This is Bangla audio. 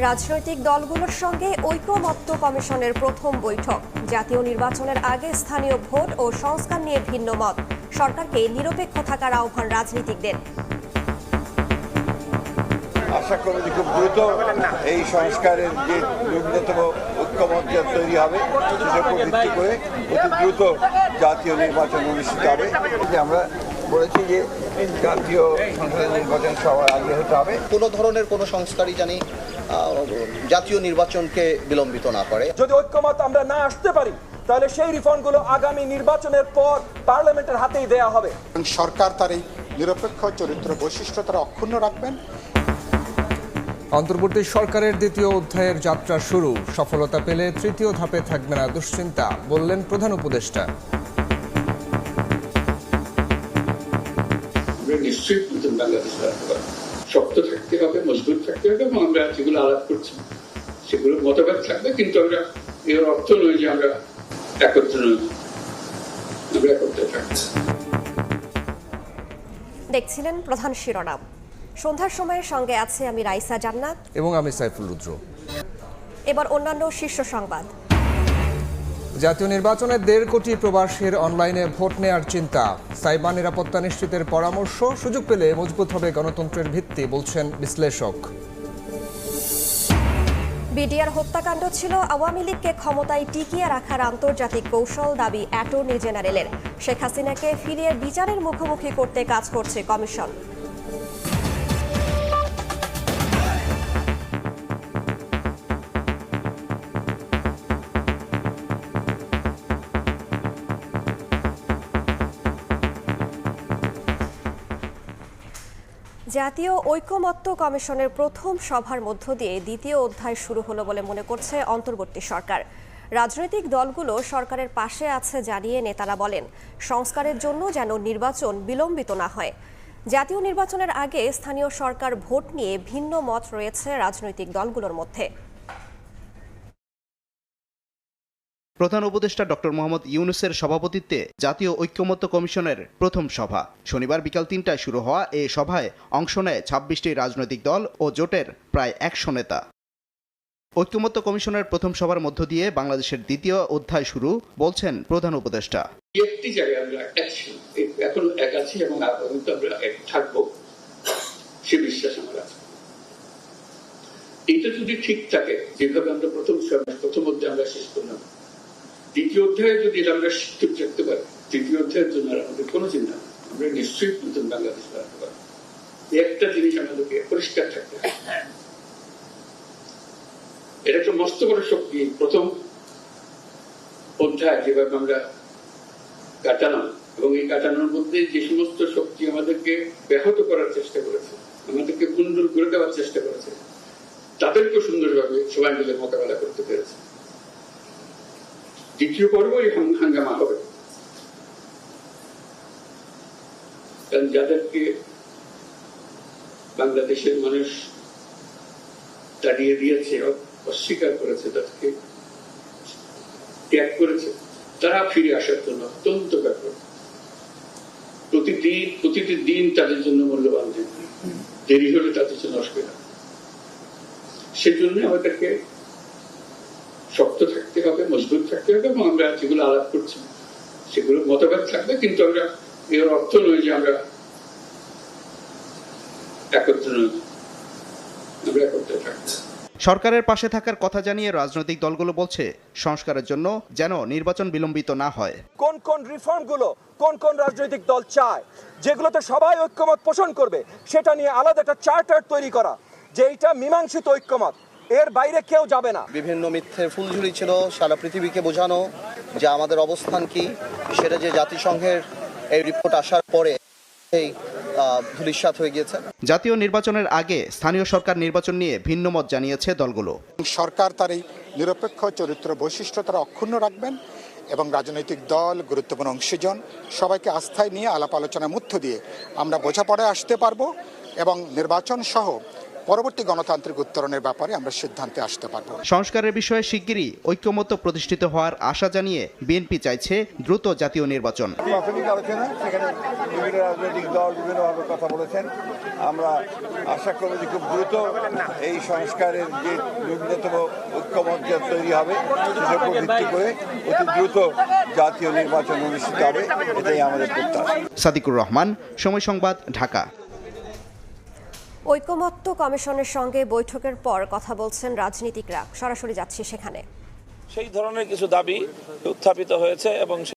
রাজনৈতিক দলগুলোর সঙ্গে ঐকমত্য কমিশনের প্রথম বৈঠক। জাতীয় নির্বাচনের আগে স্থানীয় ভোট ও সংস্কার নিয়ে ভিন্ন মত। সরকারকে নিরপেক্ষ থাকার আহ্বান রাজনীতিকদের। আশা করি যে খুব দ্রুত এই সংস্কারের যে ন্যূনতম ঐক্যমত তৈরি হবে সেটার উপর ভিত্তি করে অতি দ্রুত জাতীয় নির্বাচন অনুষ্ঠিত হবে। যে আমরা বলেছি যে জাতীয় সংসদের নির্বাচন সবার আগে হতে হবে। কোনো ধরনের কোনো সংস্কারই জানি জাতীয় নির্বাচনকে বিলম্বিত না করে। যদি ঐক্যমত আমরা না আসতে পারি তাহলে সেই রিফর্মগুলো আগামী নির্বাচনের পর পার্লামেন্টের হাতেই দেয়া হবে। সরকার তার এই নিরপেক্ষ চরিত্র বৈশিষ্ট্য তারা অক্ষুণ্ণ রাখবেন। অন্তর্বর্তী সরকারের দ্বিতীয় অধ্যায়ের যাত্রা শুরু। সফলতা পেলে তৃতীয় ধাপে থাকবে না দুশ্চিন্তা বললেন প্রধান উপদেষ্টা। আমরা নিশ্চয়ই বাংলাদেশ রাখতে পারব শক্ত থাকতে হবে মজবুত থাকতে হবে এবং আমরা যেগুলো আলাপ করছি সেগুলো মতভেদ থাকবে কিন্তু আমরা এর অর্থ নয় যে আমরা একত্র নই। আমরা একত্রে থাকছি। দেখছিলেন প্রধান শিরোনাম। সন্ধ্যার সময়ের সঙ্গে আছে আমি রাইসা জান্নাত। এবং আমি সাইফুল রুদ্র। এবার অন্যান্য শীর্ষ সংবাদ। জাতীয় নির্বাচনে দেড় কোটি প্রবাসীর অনলাইনে ভোট নেয়ার চিন্তা। সাইবার নিরাপত্তা নিশ্চিতের পরামর্শ সুযোগ পেলে মজবুত হবে গণতন্ত্রের ভিত্তি বলছেন বিশ্লেষক। বিডিআর হত্যাকাণ্ড ছিল আওয়ামী লীগকে ক্ষমতায় টিকিয়ে রাখার আন্তর্জাতিক কৌশল দাবি অ্যাটর্নি জেনারেলের। শেখ হাসিনাকে ফিরিয়ে বিচারের মুখোমুখি করতে কাজ করছে কমিশন। জাতীয় ঐক্যমত্য কমিশনের প্রথম সভার মধ্য দিয়ে দ্বিতীয় অধ্যায় শুরু হলো বলে মনে করছে অন্তর্বর্তী সরকার। রাজনৈতিক দলগুলো সরকারের পাশে আছে জানিয়ে নেতারা বলেন, সংস্কারের জন্য যেন নির্বাচন বিলম্বিত না হয়। জাতীয় নির্বাচনের আগে স্থানীয় সরকার ভোট নিয়ে ভিন্ন মত রয়েছে রাজনৈতিক দলগুলোর মধ্যে। প্রধান উপদেষ্টা ডক্টর মোহাম্মদ ইউনুসের সভাপতিত্বে জাতীয় ঐক্যমত্য কমিশনের প্রথম সভা। শনিবার বিকাল তিনটায় শুরু হওয়া এ সভায় অংশ নেয় ছাব্বিশটি রাজনৈতিক দল ও জোটের প্রায় একশো নেতা। ঐক্যমত্য কমিশনের প্রথম সভার মধ্য দিয়ে বাংলাদেশের দ্বিতীয় অধ্যায় শুরু, বলছেন প্রধান উপদেষ্টা। একটি জায়গায় আমরা এখন এক আছি এবং আগামীতে আমরা এক থাকব, সে বিশ্বাস আমার আছে। এটা যদি ঠিক থাকে, যেভাবে আমরা প্রথম প্রথম অধ্যায় আমরা শেষ করলাম দ্বিতীয় অধ্যায়ে যদি এটা আমরা ঠিক রাখতে পারি তৃতীয় অধ্যায়ের জন্য আমাদের কোনো চিন্তা নেই। আমরা নিশ্চয়ই নতুন বাংলাদেশ রাখতে পারব। একটা জিনিস আমাদেরকে পরিষ্কার থাকতে হবে। এটা একটা মস্ত বড় শক্তি। প্রথম অধ্যায় যেভাবে আমরা কাটালাম এবং এই কাটানোর মধ্যে যে সমস্ত শক্তি আমাদেরকে ব্যাহত করার চেষ্টা করেছে আমাদেরকে কুণ্ডল করে দেওয়ার চেষ্টা করেছে তাদেরকে সুন্দরভাবে সবাই মিলে মোকাবেলা করতে পেরেছে। দ্বিতীয় পর্ব এখন হাঙ্গামা হবে। কারণ যাদেরকে বাংলাদেশের মানুষ তাড়িয়ে দিয়েছে, অস্বীকার করেছে, তাদেরকে ত্যাগ করেছে, তারা ফিরে আসার জন্য অত্যন্ত ব্যাপক প্রতিদিন, প্রতিটি দিন তাদের জন্য মূল্যবান দেরি। হলে তাদের জন্য অসুবিধা। সেজন্য আমাদেরকে শক্ত থাকতে হবে মজবুত থাকতে হবে এবং আমরা যেগুলো আলাপ করছি সেগুলো মতভেদ থাকবে কিন্তু আমরা এর অর্থ নয় যে আমরা একত্র নই আমরা একত্রে থাকছি সরকারের পাশে থাকার কথা জানিয়ে রাজনৈতিক দলগুলো বলছে সংস্কারের জন্য যেন নির্বাচন বিলম্বিত না হয়। কোন কোন রিফর্মগুলো কোন কোন রাজনৈতিক দল চায় যেগুলোতে সবাই ঐক্যমত পোষণ করবে সেটা নিয়ে আলাদা একটা চার্টার তৈরি করা যে এইটা মীমাংসিত ঐক্যমত। এর বাইরে কেউ যাবে না। বিভিন্ন মিথ্যে ফুলঝুরি ছিল সারা পৃথিবীকে বোঝানো যে আমাদের অবস্থান কি সেটা যে জাতিসংঘের এই রিপোর্ট আসার পরে এই ধূলিসাৎ হয়ে গিয়েছে। জাতীয় নির্বাচনের আগে স্থানীয় সরকার নির্বাচন নিয়ে ভিন্ন মত জানিয়েছে দলগুলো। সরকার তার এই নিরপেক্ষ চরিত্র বৈশিষ্ট্য তারা অক্ষুণ্ণ রাখবেন এবং রাজনৈতিক দল গুরুত্বপূর্ণ অংশীজন সবাইকে আস্থায় নিয়ে আলাপ আলোচনার মধ্য দিয়ে আমরা বোঝাপড়ায় আসতে পারব এবং নির্বাচন সহ পরবর্তী গণতান্ত্রিক উত্তরণের ব্যাপারে আমরা সিদ্ধান্তে আসতে পারব। সংস্কারের বিষয়ে শিগগিরই ঐক্যমত্য প্রতিষ্ঠিত হওয়ার আশা জানিয়ে বিএনপি চাইছে দ্রুত জাতীয় নির্বাচন। প্রাথমিক আলোচনা সেখানে বিভিন্ন রাজনৈতিক দল বিভিন্নভাবে কথা বলেছেন। আমরা আশা করব যে খুব দ্রুত এই সংস্কারের যে ন্যূনতম ঐক্যমঞ্চ তৈরি হবে সেটার উপর ভিত্তি করে অতি দ্রুত জাতীয় নির্বাচন অনুষ্ঠিত হবে এটাই আমাদের প্রত্যাশা। সাদিকুর রহমান সময় সংবাদ ঢাকা। ঐকমত্য কমিশনের সঙ্গে বৈঠকের পর কথা বলছেন রাজনীতিকরা। সরাসরি যাচ্ছি সেখানে। সেই ধরনের কিছু দাবি উত্থাপিত হয়েছে এবং